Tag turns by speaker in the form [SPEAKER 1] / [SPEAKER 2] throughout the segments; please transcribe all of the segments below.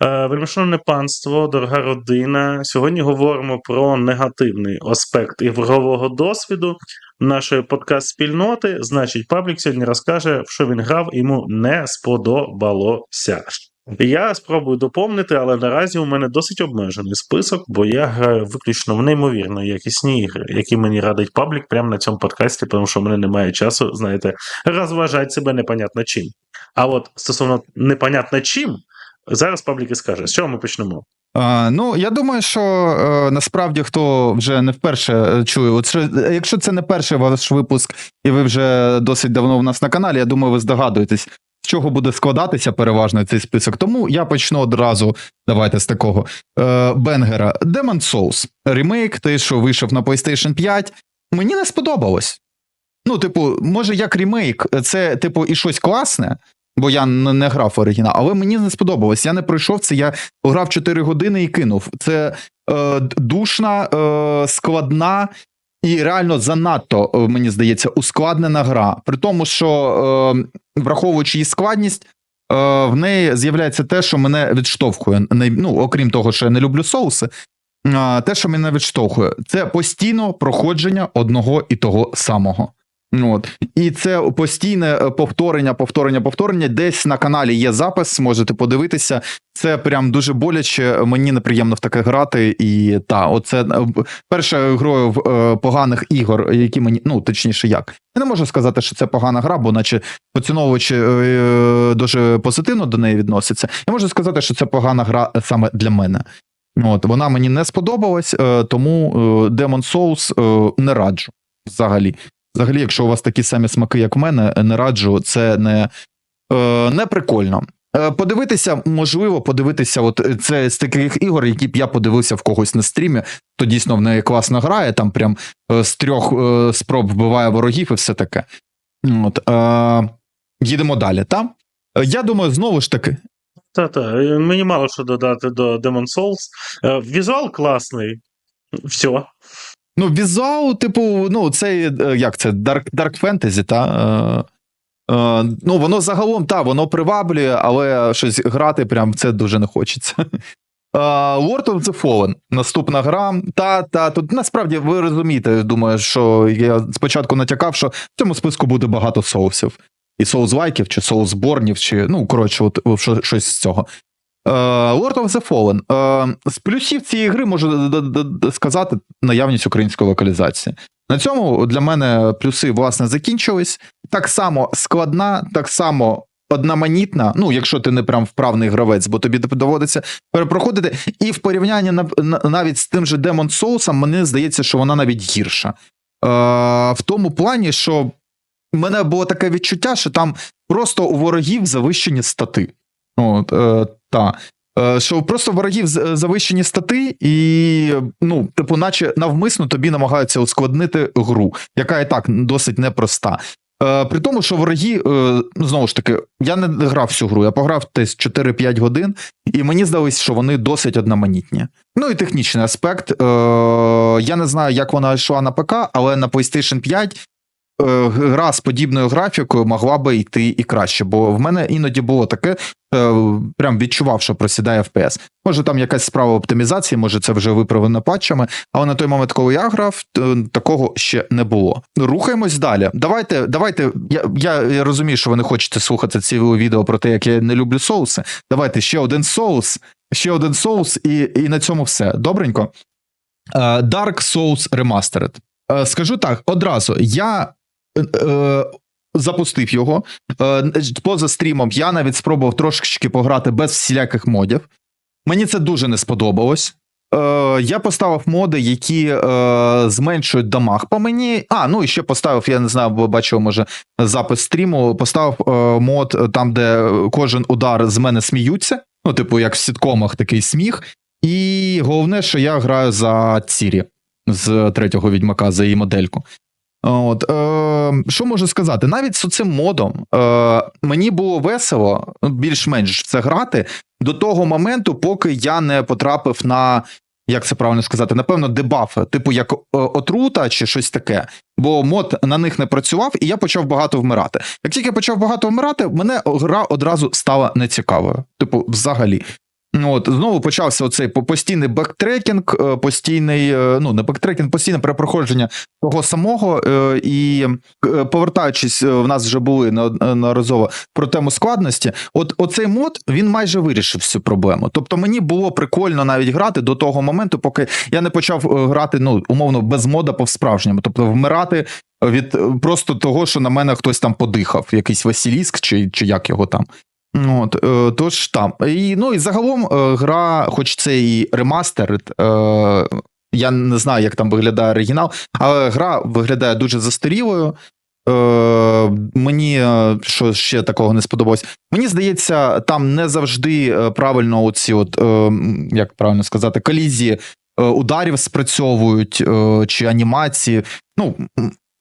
[SPEAKER 1] Е, Вельмишановне панство, дорога родина. Сьогодні говоримо про негативний аспект ігрового досвіду нашої подкаст-спільноти. Значить, паблік сьогодні розкаже, що він грав, йому не сподобалося. Я спробую доповнити, але наразі у мене досить обмежений список, бо я граю виключно в неймовірно якісні ігри, які мені радить паблік прямо на цьому подкасті, тому що в мене немає часу, знаєте, розважати себе непонятно чим. А от стосовно непонятно чим, зараз паблік і скаже, з чого ми почнемо.
[SPEAKER 2] Ну, я думаю, що е, насправді хто вже не вперше е, чує, от е, якщо це не перший ваш випуск, і ви вже досить давно у нас на каналі, я думаю, ви здогадуєтесь, з чого буде складатися переважно цей список. Тому я почну одразу. Давайте з такого Бенгера. Demon Souls. Ремейк, той, що вийшов на PlayStation 5. Мені не сподобалось. Ну, типу, може, як ремейк, це, типу, і щось класне, бо я не, грав в оригінал, але мені не сподобалось. Я не пройшов це, я грав 4 години і кинув. Це е, душна, е, складна і реально занадто, е, мені здається, ускладнена гра. При тому, що, е, враховуючи її складність, е, в неї з'являється те, що мене відштовхує. Ну, окрім того, що я не люблю соуси. е, Те, що мене відштовхує, це постійно проходження одного і того самого. Ну, От. І це постійне е, повторення, повторення, повторення. Десь на каналі є запис, можете подивитися. Це прям дуже боляче. Мені неприємно в таке грати. І та, оце е, перша грою в е, поганих ігор, які мені, ну точніше, як. Я не можу сказати, що це погана гра, бо наче поціновувачі е, дуже позитивно до неї відносяться. Я можу сказати, що це погана гра саме для мене. От, вона мені не сподобалась, е, тому е, Demon Souls е, не раджу взагалі. Взагалі, якщо у вас такі самі смаки, як в мене, не раджу, це не, е, не прикольно. Е, Подивитися, можливо, подивитися, от е, це з таких ігор, які б я подивився в когось на стрімі, то дійсно в неї класно грає, там прям з трьох спроб вбиває ворогів і все таке. От, е, їдемо далі. Та? Е, Я думаю, знову ж таки,
[SPEAKER 1] Та-та, мені мало що додати до Demon Souls. Візуал класний. Все.
[SPEAKER 2] Ну, візуал, типу, ну, це е, як це, Dark, Dark Fantasy, та? Е, е, ну, воно загалом, та, воно приваблює, але щось грати прям це дуже не хочеться. Е, Lord of the Fallen. Наступна гра. Та, та, тут насправді ви розумієте, думаю, що я спочатку натякав, що в цьому списку буде багато соусів. І соус-лайків, чи соус-борнів, чи, ну, коротше, от, от що- щось з цього. Е, Lord of the Fallen. Е, з плюсів цієї гри можу сказати наявність української локалізації. На цьому для мене плюси власне закінчились. Так само складна, так само одноманітна. Ну, якщо ти не прям вправний гравець, бо тобі доводиться перепроходити. І в порівнянні навіть з тим же Demon Souls, мені здається, що вона навіть гірша. Е, в тому плані, що в мене було таке відчуття, що там просто у ворогів завищені стати. От, та. Е, Що просто ворогів з- завищені стати, і, ну, типу, наче навмисно тобі намагаються ускладнити гру, яка і так досить непроста. Е, При тому, що вороги, е, ну, знову ж таки, я не грав всю гру, я пограв десь 4-5 годин, і мені здалось, що вони досить одноманітні. Ну і технічний аспект. Е, Я не знаю, як вона йшла на ПК, але на PlayStation 5 е, гра з подібною графікою могла би йти і краще, бо в мене іноді було таке, е, прям відчував, що просідає FPS. Може, там якась справа оптимізації, може, це вже виправлено патчами, але на той момент, коли я грав, такого ще не було. Рухаємось далі. Давайте, давайте. Я, я, розумію, що ви не хочете слухати ці відео про те, як я не люблю соуси. Давайте ще один соус, ще один соус, і, і на цьому все. Добренько. Е, Dark Souls Remastered. Е, Скажу так, одразу я е, е, запустив його. Е, Поза стрімом я навіть спробував трошечки пограти без всіляких модів. Мені це дуже не сподобалось. Е, Я поставив моди, які е, зменшують дамаг по мені. А, ну і ще поставив, я не знаю, ви бачили, може, запис стріму. Поставив е, мод е, там, де кожен удар з мене сміються. Ну, типу, як в сіткомах такий сміх. І головне, що я граю за Цірі з третього відьмака, за її модельку. От, е, що можу сказати? Навіть з цим модом е, мені було весело, ну, більш-менш це грати до того моменту, поки я не потрапив на, як це правильно сказати, напевно, дебафи, типу як е, отрута чи щось таке. Бо мод на них не працював, і я почав багато вмирати. Як тільки я почав багато вмирати, мене гра одразу стала нецікавою. Типу, взагалі. Ну, От знову почався оцей постійний бектрекінг, е, постійний, е, ну не бектрекінг, постійне перепроходження того самого. е, І повертаючись, в нас вже були неодноразово про тему складності. От оцей мод він майже вирішив цю проблему. Тобто мені було прикольно навіть грати до того моменту, поки я не почав грати ну умовно без мода по справжньому, тобто вмирати. Від просто того, що на мене хтось там подихав, якийсь Василіск, чи, чи як його там. От, е, тож там. І, ну і загалом е, гра, хоч це і ремастер, е, я не знаю, як там виглядає оригінал, але гра виглядає дуже застарілою. Е, мені що ще такого не сподобалось. Мені здається, там не завжди правильно оці, от, е, як правильно сказати, колізії ударів спрацьовують е, чи анімації. Ну,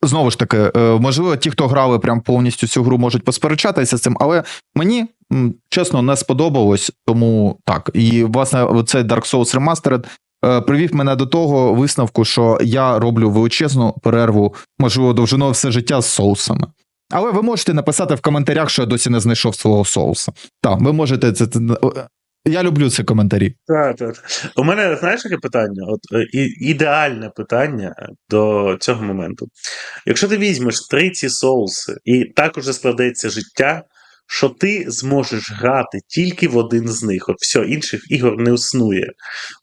[SPEAKER 2] знову ж таки, е, можливо, ті, хто грали прям повністю цю гру, можуть посперечатися з цим, але мені чесно не сподобалось, тому так. І власне цей Dark Souls Remastered е, привів мене до того висновку, що я роблю величезну перерву, можливо, довжиною все життя з соусами. Але ви можете написати в коментарях, що я досі не знайшов свого соуса. Так, ви можете це. Я люблю ці коментарі.
[SPEAKER 1] Так, так. У мене знаєш яке питання? От е, і, ідеальне питання до цього моменту. Якщо ти візьмеш три ці соуси, і так уже складеться життя, що ти зможеш грати тільки в один з них. От все, інших ігор не існує.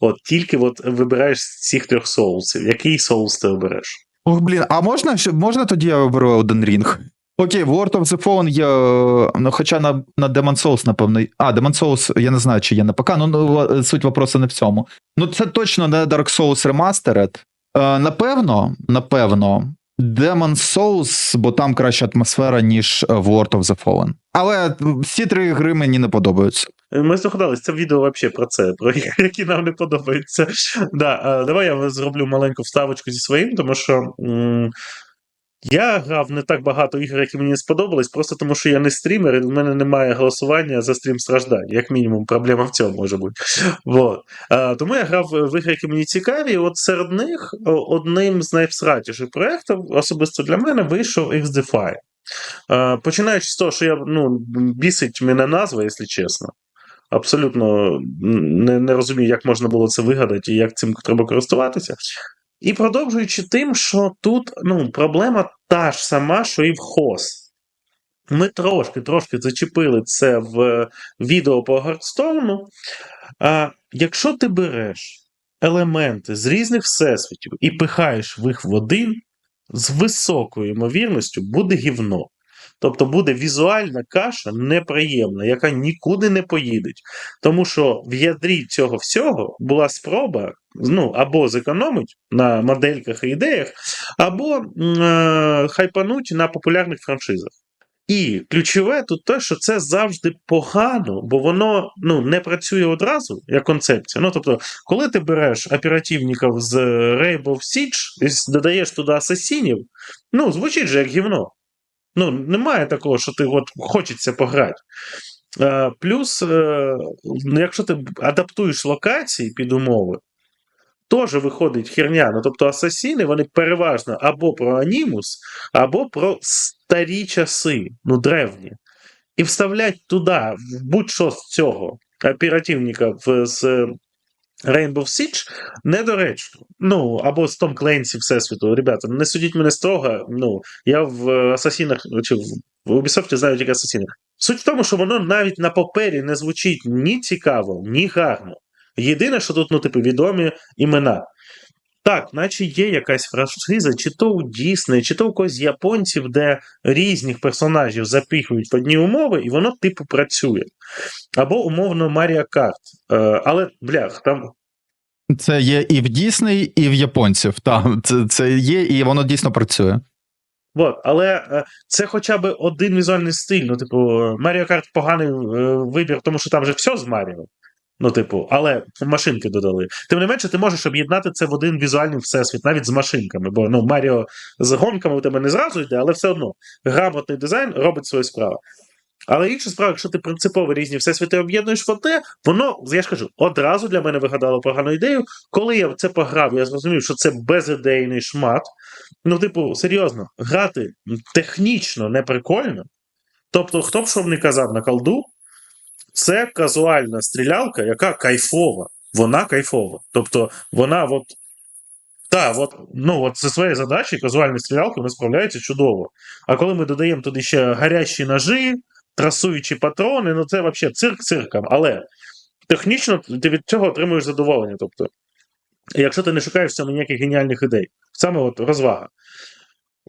[SPEAKER 1] От тільки от вибираєш з цих трьох соусів. Який соус ти обереш?
[SPEAKER 2] Ох, блін, а можна, можна тоді я виберу один рінг? Окей, World of the Fallen є, е, ну, хоча на, на Demon Souls, напевно. А, Demon Souls, я не знаю, чи є на ПК, ну, ну суть вопросу не в цьому. Ну, це точно не Dark Souls Remastered. Е, напевно, напевно, Demon Souls, бо там краща атмосфера, ніж е, World of the Fallen. Але всі три гри мені не подобаються.
[SPEAKER 1] Ми здогадались, це відео взагалі про це, про які нам не подобаються. Да, е, давай я зроблю маленьку вставочку зі своїм, тому що м, я грав не так багато ігор, які мені сподобались, просто тому що я не стрімер, і в мене немає голосування за стрім страждань. Як мінімум, проблема в цьому може бути. Вот. Е, тому я грав в ігри, які мені цікаві. І от серед них одним з найвсратіших проєктів, особисто для мене, вийшов XDefi. Е, Починаючи з того, що я ну, бісить мене назва, якщо чесно. Абсолютно не, не розумію, як можна було це вигадати і як цим треба користуватися. І продовжуючи тим, що тут ну, проблема та ж сама, що і в хост. Ми трошки трошки зачепили це в відео по Гардстоуну. А якщо ти береш елементи з різних всесвітів і пихаєш їх в один, з високою ймовірністю буде гівно. Тобто буде візуальна каша неприємна, яка нікуди не поїде. Тому що в ядрі цього всього була спроба ну, або зекономити на модельках і ідеях, або е, хайпануть на популярних франшизах. І ключове тут те, що це завжди погано, бо воно ну, не працює одразу як концепція. Ну, тобто, коли ти береш оперативників з Rainbow Siege і додаєш туди асасінів, ну, звучить же як гівно. Ну, немає такого, що ти от хочеться пограти. Е, плюс, е, ну, якщо ти адаптуєш локації під умови, теж виходить херня. Ну, тобто асасіни вони переважно або про анімус, або про старі часи, ну, древні. І вставлять туди, будь-що з цього оперативника з Rainbow Siege недоречно. Ну, або з Том Кленсі Всесвіту. Ребята, не судіть мене строго. Ну, я в Асасінах, чи в Ubisoft знаю тільки Асасінах. Суть в тому, що воно навіть на папері не звучить ні цікаво, ні гарно. Єдине, що тут, ну, типу, відомі імена. Так, наче є якась франшиза, чи то у Дісней, чи то у когось з японців, де різних персонажів запихують в одні умови, і воно, типу, працює. Або, умовно, Марія Карт. Е, але, блях, там
[SPEAKER 2] Це є і в Дісней, і в японців. Так, це, це є, і воно дійсно працює.
[SPEAKER 1] Вот, але е, це хоча б один візуальний стиль. Ну, типу, Mario Kart поганий е, вибір, тому що там вже все з Маріо. Ну, типу, але машинки додали. Тим не менше, ти можеш об'єднати це в один візуальний всесвіт, навіть з машинками. Бо ну, Маріо з гонками у тебе не зразу йде, але все одно грамотний дизайн робить свою справу. Але інша справа, якщо ти принципово різні всесвіти об'єднуєш в одне, воно, я ж кажу, одразу для мене вигадало погану ідею. Коли я в це пограв, я зрозумів, що це безідейний шмат. Ну, типу, серйозно, грати технічно не прикольно. Тобто, хто б що не казав на колду, Це казуальна стрілялка, яка кайфова. Вона кайфова. Тобто, вона от. Так, от, ну от зі своєю задачею казуальні стрілялки вони справляються чудово. А коли ми додаємо туди ще гарячі ножі, трасуючі патрони, ну це взагалі цирк цирком. Але технічно ти від цього отримуєш задоволення. Тобто, якщо ти не шукаєш в цьому ніяких геніальних ідей, саме от розвага.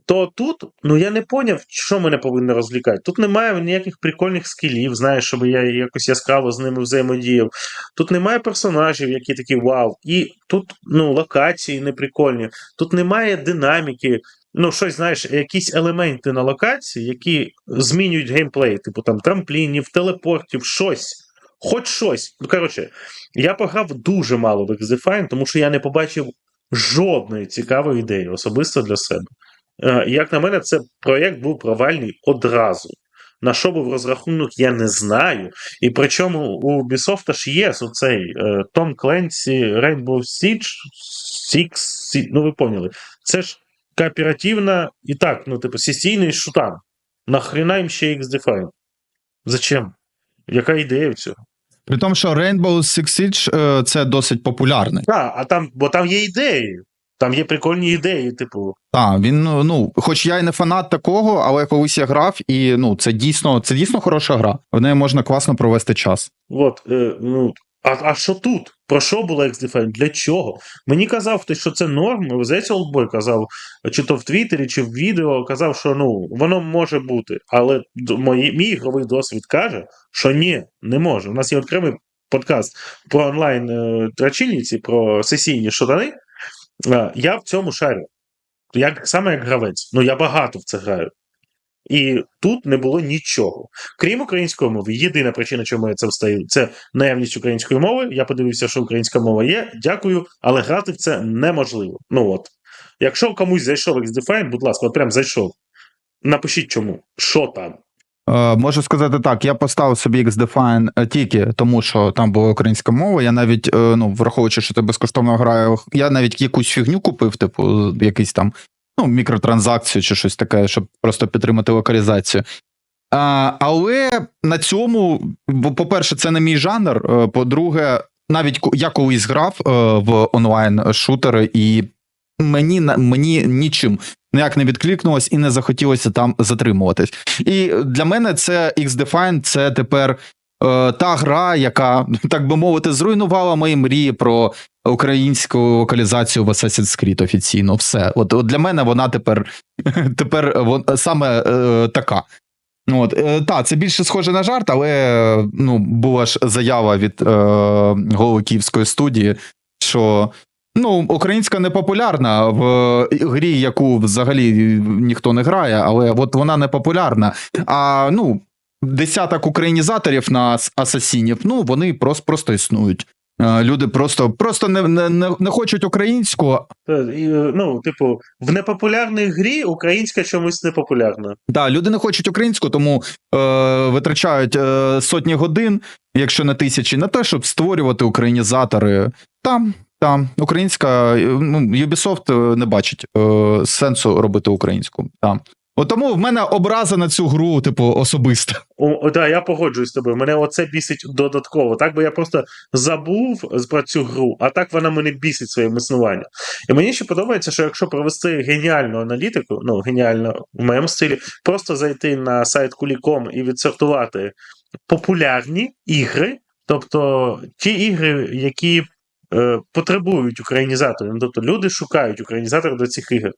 [SPEAKER 1] То тут, ну я не поняв, що мене повинно розвлікати. Тут немає ніяких прикольних скілів, знаєш, щоб я якось яскраво з ними взаємодіяв. Тут немає персонажів, які такі вау. І тут ну, локації неприкольні, тут немає динаміки. Ну, щось, знаєш, якісь елементи на локації, які змінюють геймплей, типу там трамплінів, телепортів, щось. Хоч щось. Ну, коротше, я пограв дуже мало в X-Define, тому що я не побачив жодної цікавої ідеї, особисто для себе. Е, Як на мене, це проєкт був провальний одразу. На що був розрахунок, я не знаю. І причому у Ubisoft ж є оцей е, Том Кленсі, Rainbow Siege, Six, Six, ну ви поняли. Це ж кооперативна і так, ну, типу, сесійний шутан. Нахрена їм ще X-Define? Зачем? Яка ідея в цього?
[SPEAKER 2] При тому, що Rainbow Six Siege е, це досить популярний.
[SPEAKER 1] Так, а там, бо там є ідеї. Там є прикольні ідеї, типу.
[SPEAKER 2] Так, він, ну, ну, хоч я і не фанат такого, але колись я грав, і ну, це дійсно, це дійсно хороша гра. В неї можна класно провести час.
[SPEAKER 1] От, е, ну, а, а що тут? Про що було X-Define? Для чого? Мені казав хтось, що це норм. Здається, Олдбой казав, чи то в Твіттері, чи в відео, казав, що ну, воно може бути. Але мої, мій ігровий досвід каже, що ні, не може. У нас є окремий подкаст про онлайн е, трачильниці, про сесійні шутани. Е, я в цьому шарю. Як, саме як гравець. Ну, я багато в це граю. І тут не було нічого. Крім української мови, єдина причина, чому я це встаю, це наявність української мови. Я подивився, що українська мова є. Дякую, але грати в це неможливо. Ну от. Якщо комусь зайшов X-Define, будь ласка, от прям зайшов. Напишіть чому, що там.
[SPEAKER 2] Е, можу сказати так, я поставив собі X-Define е, тільки тому, що там була українська мова. Я навіть, е, ну, враховуючи, що ти безкоштовно граю, я навіть якусь фігню купив, типу, якийсь там ну, мікротранзакцію чи щось таке, щоб просто підтримати локалізацію. А, але на цьому, по-перше, це не мій жанр. По-друге, навіть я колись грав в онлайн-шутери, і мені, мені нічим ніяк не відкликнулось і не захотілося там затримуватись. І для мене це X-Define, це тепер е, та гра, яка, так би мовити, зруйнувала мої мрії про українську локалізацію в Assassin's Creed офіційно. Все. От, от для мене вона тепер, тепер вон, саме е, така. От, е, та, це більше схоже на жарт, але ну, була ж заява від е, голови Київської студії, що ну, українська не популярна в грі, яку взагалі ніхто не грає, але от вона не популярна. А ну, десяток українізаторів на асасінів, ну, вони просто, просто існують. Е, Люди просто, просто не, не, не, не хочуть українську,
[SPEAKER 1] Е, е, Ну, типу, в непопулярній грі українська чомусь не популярна.
[SPEAKER 2] Да, люди не хочуть українську, тому е, витрачають е, сотні годин, якщо не тисячі, на те, щоб створювати українізатори. Там, там, українська, ну, Ubisoft е, не бачить е, сенсу робити українську. Там. От тому в мене образа на цю гру, типу, особиста.
[SPEAKER 1] Да, я погоджуюсь з тобою. Мене оце бісить додатково. Так би я просто забув про цю гру, а так вона мене бісить своїм існуванням. І мені ще подобається, що якщо провести геніальну аналітику, ну геніально в моєму стилі, просто зайти на сайт Kulicom і відсортувати популярні ігри, тобто ті ігри, які потребують українізаторів, ну, тобто люди шукають українізаторів до цих ігор,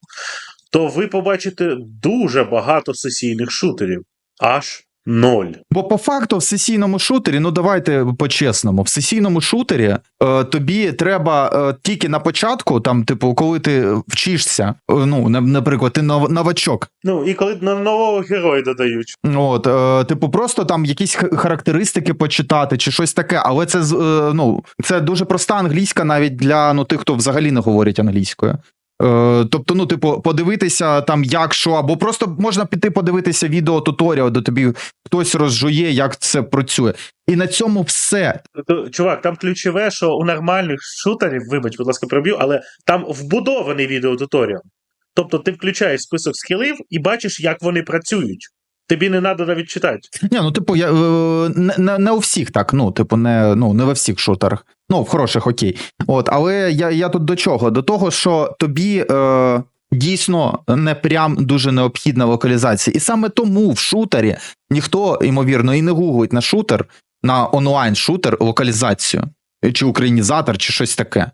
[SPEAKER 1] то ви побачите дуже багато сесійних шутерів. Аж ноль.
[SPEAKER 2] Бо по факту в сесійному шутері, ну давайте по-чесному, в сесійному шутері е, тобі треба е, тільки на початку, там, типу, коли ти вчишся, е, ну, на- наприклад, ти нов- новачок.
[SPEAKER 1] Ну, і коли на нового героя додають.
[SPEAKER 2] От, е, типу, просто там якісь х- характеристики почитати чи щось таке, але це з- е, ну, це дуже проста англійська навіть для ну, тих, хто взагалі не говорить англійською. Е, тобто, ну, типу, подивитися там, як що, або просто можна піти подивитися відео туторіал, де тобі хтось розжує, як це працює. І на цьому все.
[SPEAKER 1] Чувак, там ключове, що у нормальних шутерів, вибач, будь ласка, проб'ю, але там вбудований відеотуторіал. Тобто ти включаєш список скілів і бачиш, як вони працюють. тобі не треба навіть читати.
[SPEAKER 2] Ні, ну типу, я, е, не, не, не у всіх так. Ну, типу, не, ну, не во всіх шутерах. Ну, в хороших окей. От, але я, я тут до чого? До того, що тобі е, дійсно не прям дуже необхідна локалізація. І саме тому в шутері ніхто, ймовірно, і не гуглить на шутер, на онлайн-шутер локалізацію, чи українізатор, чи щось таке.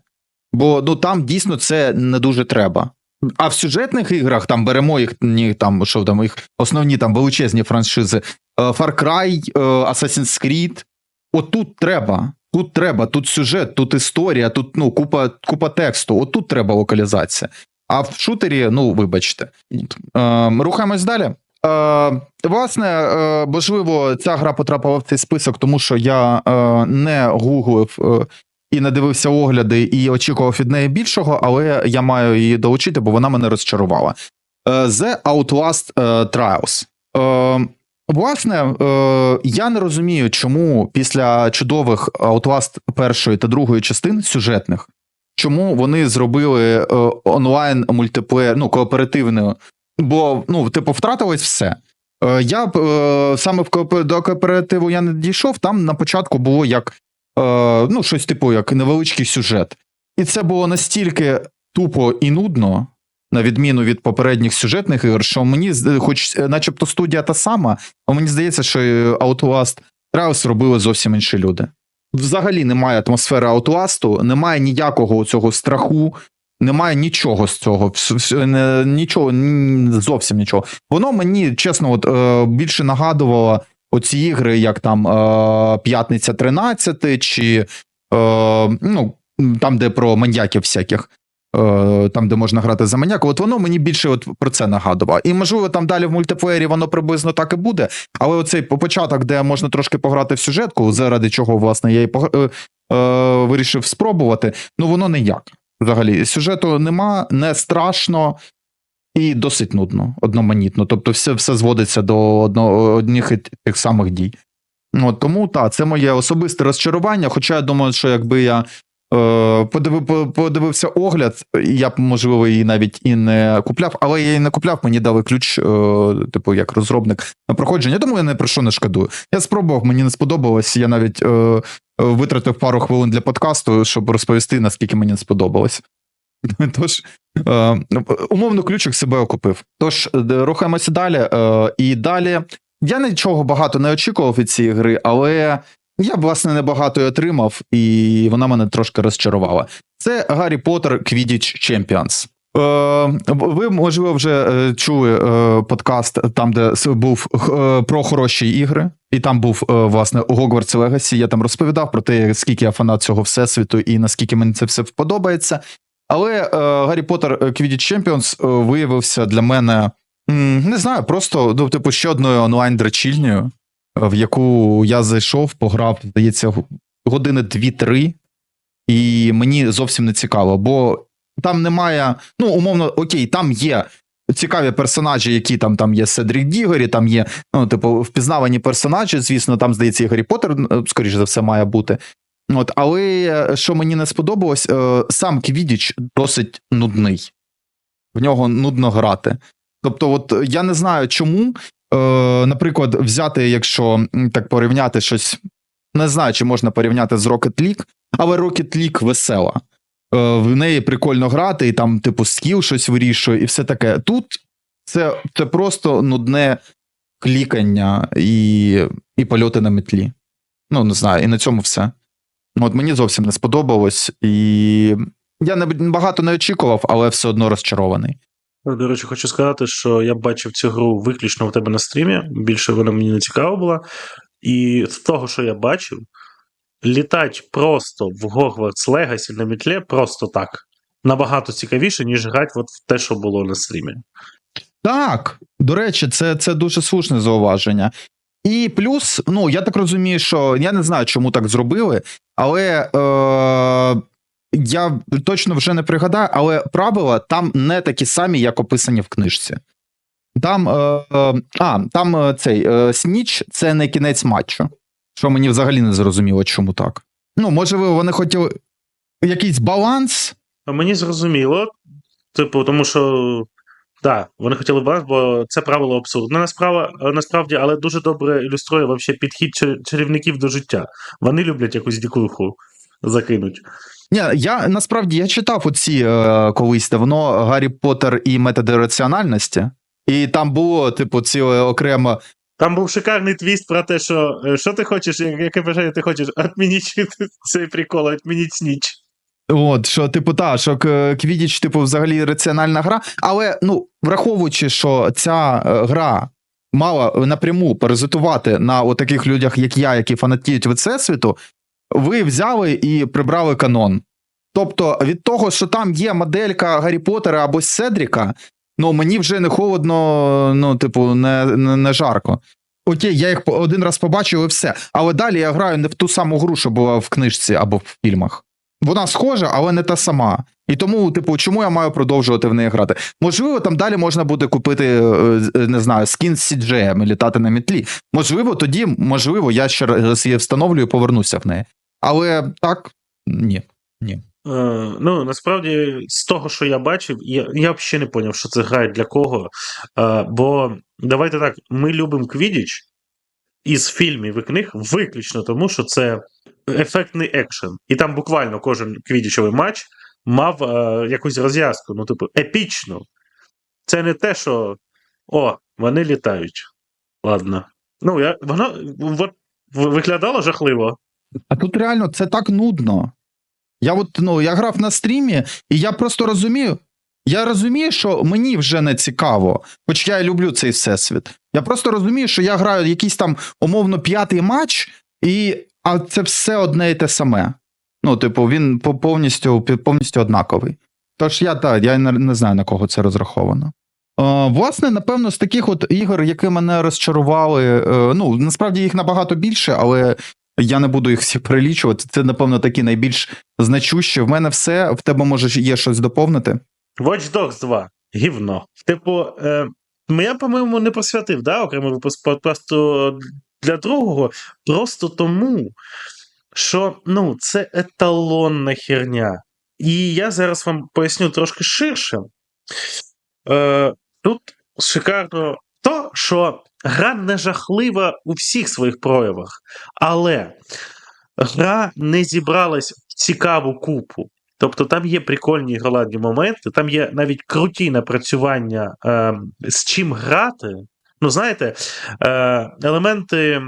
[SPEAKER 2] Бо ну там дійсно це не дуже треба. А в сюжетних іграх там беремо їх ні, там, що там їх основні там величезні франшизи. е, Far Cry, е, Assassin's Creed. От тут треба. Тут треба, тут сюжет, тут історія, тут ну, купа, купа тексту. От тут треба локалізація. А в шутері, ну, вибачте. Е, рухаємось далі. Е, власне, е, можливо, ця гра потрапила в цей список, тому що я не гуглив е, і не дивився огляди, і очікував від неї більшого, але я маю її долучити, бо вона мене розчарувала. Е, The Outlast е, Trials. Е, Власне, е, я не розумію, чому після чудових Outlast першої та другої частин сюжетних, чому вони зробили е, онлайн мультиплеєр, ну, кооперативну, бо, ну, типу, втратилось все. Е, Я б е, саме в до кооперативу я не дійшов, там на початку було як е, ну, щось типу, як невеличкий сюжет. І це було настільки тупо і нудно, на відміну від попередніх сюжетних ігор, що мені, хоч е, начебто студія та сама, але мені здається, що е, Outlast Trials робили зовсім інші люди. Взагалі немає атмосфери Outlast, немає ніякого цього страху, немає нічого з цього, нічого, зовсім нічого. Воно мені, чесно, от, е, більше нагадувало оці ігри, як там П'ятниця 13, чи ну, там, де про маньяків всяких. Е, Там, де можна грати за маньяка, от воно мені більше от про це нагадувало. І можливо, там далі в мультиплеєрі воно приблизно так і буде. Але оцей по- початок, де можна трошки пограти в сюжетку, заради чого, власне, я і пог- е, е, вирішив спробувати, ну воно ніяк. Взагалі, сюжету нема, не страшно і досить нудно, одноманітно. Тобто, все, все зводиться до одно, одних і тих самих дій. От, тому так, це моє особисте розчарування. Хоча я думаю, що якби я подивив, подивився огляд, я б, можливо, її навіть і не купляв, але я її не купляв, мені дали ключ, е, типу, як розробник на проходження. Тому я не про що не шкодую. Я спробував, мені не сподобалось. Я навіть е, витратив пару хвилин для подкасту, щоб розповісти, наскільки мені не сподобалось. Тож, е, умовно, ключик себе окупив. Тож, рухаємося далі. Е, і далі я нічого багато не очікував від цієї гри, але я, власне, небагато і отримав, і вона мене трошки розчарувала. Це Гаррі Поттер Quidditch Champions. Е, ви, можливо, вже е, чули е, подкаст там, де був про хороші ігри, і там був власне Hogwarts Legacy. Я там розповідав про те, скільки я фанат цього всесвіту і наскільки мені це все подобається. Але Гаррі Поттер Champions е, виявився для мене не знаю, просто ну, типу ще одною онлайн-драчільнею, е, в яку я зайшов, пограв, здається, години 2-3, і мені зовсім не цікаво, бо там немає, ну, умовно, окей, там є. Цікаві персонажі, які там там є Седрік Дігорі, там є, ну, типу, впізнавані персонажі. Звісно, там, здається, і Гаррі Поттер, скоріш за все, має бути. От, але е, що мені не сподобалось, е, сам Квідіч досить нудний. В нього нудно грати. Тобто, от я не знаю, чому, наприклад, взяти, якщо так порівняти щось, не знаю, чи можна порівняти з Rocket League, але Rocket League весела. Е, в неї прикольно грати, і там, типу, скіл щось вирішує, і все таке. Тут це, це просто нудне клікання і, і польоти на метлі. Ну, не знаю, і на цьому все. От мені зовсім не сподобалось, і я не багато не очікував, але все одно розчарований.
[SPEAKER 1] До речі, хочу сказати, що я бачив цю гру виключно в тебе на стрімі. Більше вона мені не цікава була. І з того, що я бачив, літать просто в Hogwarts Legacy на мітлі просто так. Набагато цікавіше, ніж грати от в те, що було на стрімі.
[SPEAKER 2] Так, до речі, це, це дуже слушне зауваження. І плюс, ну я так розумію, що я не знаю, чому так зробили, але е, я точно вже не пригадаю, але правила там не такі самі, як описані в книжці. Там, е, е, а, там е, цей е, Сніч це не кінець матчу, що мені взагалі не зрозуміло, чому так. Ну, може, вони хотіли якийсь баланс.
[SPEAKER 1] А мені зрозуміло, типу, тому що Так, вони хотіли баланс, бо це правило абсурдне насправді, але дуже добре ілюструє вообще підхід чарівників до життя. Вони люблять якусь дікуху закинуть.
[SPEAKER 2] Ні, я насправді я читав оці е, колись давно Гаррі Поттер і методи раціональності, і там було, типу, ціле окремо.
[SPEAKER 1] Там був шикарний твіст про те, що е, що ти хочеш, яке бажання ти хочеш, отмініть цей прикол, отмініть сніч.
[SPEAKER 2] От, що, типу, та, що Квідіч, типу, взагалі раціональна гра. Але ну, враховуючи, що ця е, гра мала напряму паразитувати на таких людях, як я, які фанатіють від всесвіту, ви взяли і прибрали канон. Тобто, від того, що там є моделька Гаррі Поттера або Седріка, ну мені вже не холодно, ну, типу, не, не, не жарко. Окей, я їх один раз побачив і все. Але далі я граю не в ту саму гру, що була в книжці або в фільмах. Вона схожа, але не та сама. І тому, типу, чому я маю продовжувати в неї грати? Можливо, там далі можна буде купити, е, не знаю, скін з CGM і літати на мітлі. Можливо, тоді, можливо, я ще раз її встановлю і повернуся в неї. Але так, ні. Ні.
[SPEAKER 1] Е, ну, насправді, з того, що я бачив, я, я взагалі не зрозумів, що це гра і для кого. Е, бо давайте так, ми любимо Квідіч із фільмів і книг виключно тому, що це ефектний екшен. І там буквально кожен квідічовий матч мав е, якусь розв'язку, ну, типу, епічну. Це не те, що о, вони літають. Ладно. Ну, я, воно от, виглядало жахливо.
[SPEAKER 2] А тут реально це так нудно. Я от, ну, я грав на стрімі, і я просто розумію. Я розумію, що мені вже не цікаво, хоч я і люблю цей всесвіт. Я просто розумію, що я граю якийсь там умовно п'ятий матч, і, а це все одне і те саме. Ну, типу, він повністю, повністю однаковий. Тож я так, я не, знаю, на кого це розраховано. Е, власне, напевно, з таких от ігор, які мене розчарували, е, ну, насправді їх набагато більше, але я не буду їх всі перелічувати. Це, напевно, такі найбільш значущі. В мене все. В тебе може є щось доповнити.
[SPEAKER 1] Watch Dogs 2. Гівно. Типу, е, я, по-моєму, не посвятив, да, окремий випуск подкасту для другого, просто тому, що ну, це еталонна херня. І я зараз вам поясню трошки ширше. Е, тут шикарно то, що гра не жахлива у всіх своїх проявах, але гра не зібралась в цікаву купу. Тобто там є прикольні ігроладні моменти, там є навіть круті напрацювання, е, з чим грати. Ну, знаєте, е, елементи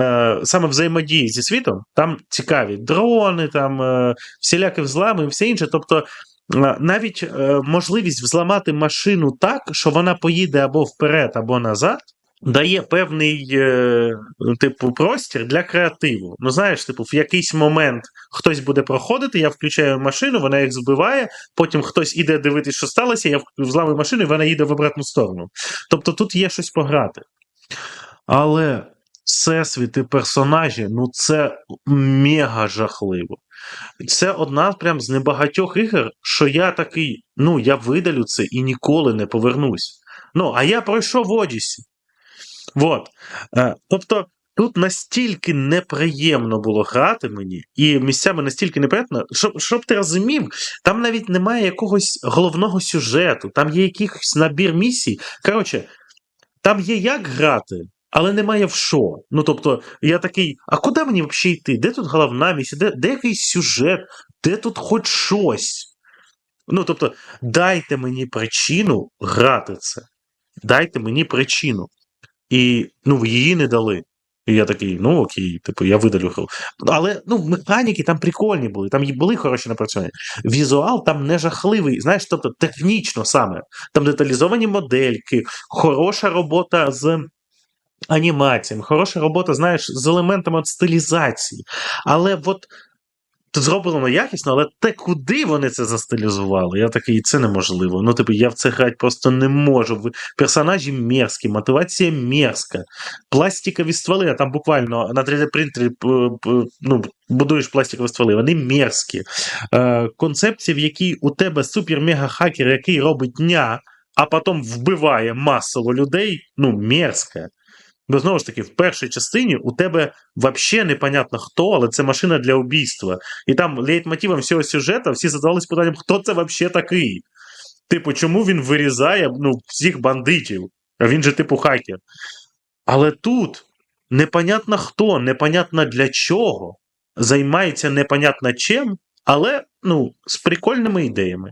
[SPEAKER 1] е, саме взаємодії зі світом, там цікаві дрони, там е, всілякі взлами і все інше. Тобто, е, навіть е, можливість взламати машину так, що вона поїде або вперед, або назад, дає певний е, типу простір для креативу. Ну, знаєш, типу, в якийсь момент хтось буде проходити, я включаю машину, вона їх збиває, потім хтось іде дивитись, що сталося, я взламую машину, і вона їде в обратну сторону. Тобто тут є щось пограти. Але всесвіт і персонажі, ну це мега жахливо. Це одна прям з небагатьох ігор, що я такий, ну, я видалю це і ніколи не повернусь. Ну, а я пройшов Одіссі. Вот. Е, тобто, тут настільки неприємно було грати мені, і місцями настільки неприємно, щоб, щоб ти розумів, там навіть немає якогось головного сюжету, там є якийсь набір місій. Коротше, там є як грати, але немає в що. Ну тобто, я такий, а куди мені взагалі йти? Де тут головна місія? Де, де якийсь сюжет? Де тут хоч щось? Ну, тобто, дайте мені причину грати це. Дайте мені причину. І ну, її не дали. І я такий, ну окей, типу, я видалю. Але ну, механіки там прикольні були, там були хороші напрацювання. Візуал там не жахливий, знаєш, тобто технічно саме. Там деталізовані модельки, хороша робота з анімаціями, хороша робота, знаєш, з елементами от стилізації. Але от зроблено якісно, але те, куди вони це застилізували, я такий, це неможливо. Ну, типу, я в це грати просто не можу. Персонажі мерзкі, мотивація мерзка, пластикові стволи, а там буквально на 3D-принтері п- п- ну, будуєш пластикові стволи, вони мерзкі. Е, концепція, в якій у тебе супер-мега-хакер, який робить дня, а потім вбиває масово людей, ну, мерзка. Бо знову ж таки, в першій частині у тебе взагалі непонятно хто, але це машина для убійства. І там лейтмотивом всього сюжету всі задавались питанням, хто це взагалі такий. Типу, чому він вирізає ну, всіх бандитів? А він же, типу, хакер. Але тут непонятно хто, непонятно для чого, займається непонятно чим, але ну, з прикольними ідеями.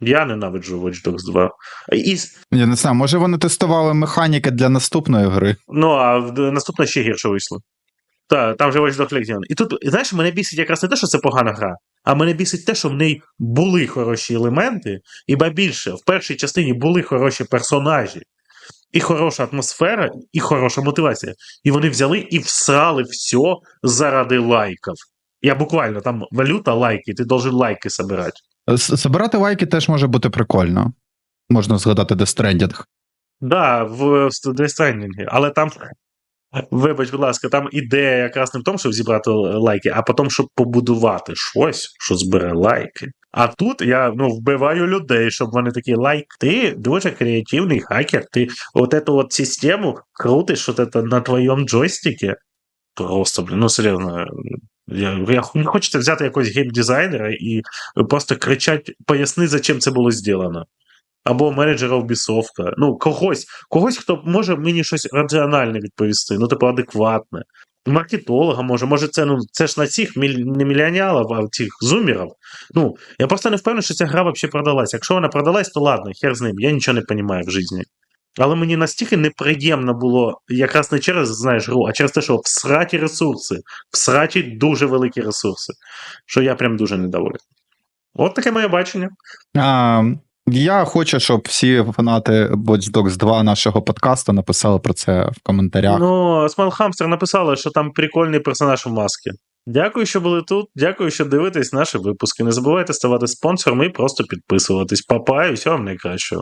[SPEAKER 1] Я ненавиджу Watch Dogs 2. І,
[SPEAKER 2] Я не знаю, може вони тестували механіки для наступної гри.
[SPEAKER 1] ну, а наступне ще гірше вийшло. Так, там же Watch Dogs Legion. І тут, знаєш, мене бісить якраз не те, що це погана гра, а мене бісить те, що в неї були хороші елементи, і ба більше, в першій частині були хороші персонажі, і хороша атмосфера, і хороша мотивація. І вони взяли і всрали все заради лайків. Я буквально там валюта лайки, ти должен лайки собирати.
[SPEAKER 2] Собирати лайки теж може бути прикольно. Можна згадати Death Stranding.
[SPEAKER 1] Да, в Stranding, але там. Вибач, будь ласка, там ідея якраз не в тому, щоб зібрати лайки, а потім, щоб побудувати щось, що збере лайки. А тут я ну, вбиваю людей, щоб вони такі лайк. Ти дуже креативний хакер, ти от эту от систему крутиш от это на твоєму джойстике. Просто, блін, ну серйозно. Я, не хочеться взяти якогось геймдизайнера і просто кричать, поясни, за чим це було зроблено. Або менеджера Ubisoft. Ну, когось, когось, хто може мені щось раціональне відповісти, ну, типу, адекватне. Маркетолога може, може, це ну це ж на цих не мільйонерів, а цих зумерів. Ну, я просто не впевнений, що ця гра взагалі продалась. Якщо вона продалась, то ладно, хер з ним, я нічого не розумію в житті. Але мені настільки неприємно було якраз не через знаєш, гру, а через те, що всраті ресурси, всраті дуже великі ресурси, що я прям дуже недоволен. От таке моє бачення.
[SPEAKER 2] А, я хочу, щоб всі фанати Watch Dogs 2 нашого подкасту написали про це в коментарях.
[SPEAKER 1] Ну, Смайл Хамстер написала, що там прикольний персонаж в масці. Дякую, що були тут. Дякую, що дивитесь наші випуски. Не забувайте ставати спонсором і просто підписуватись. Папа, і всього вам найкращого.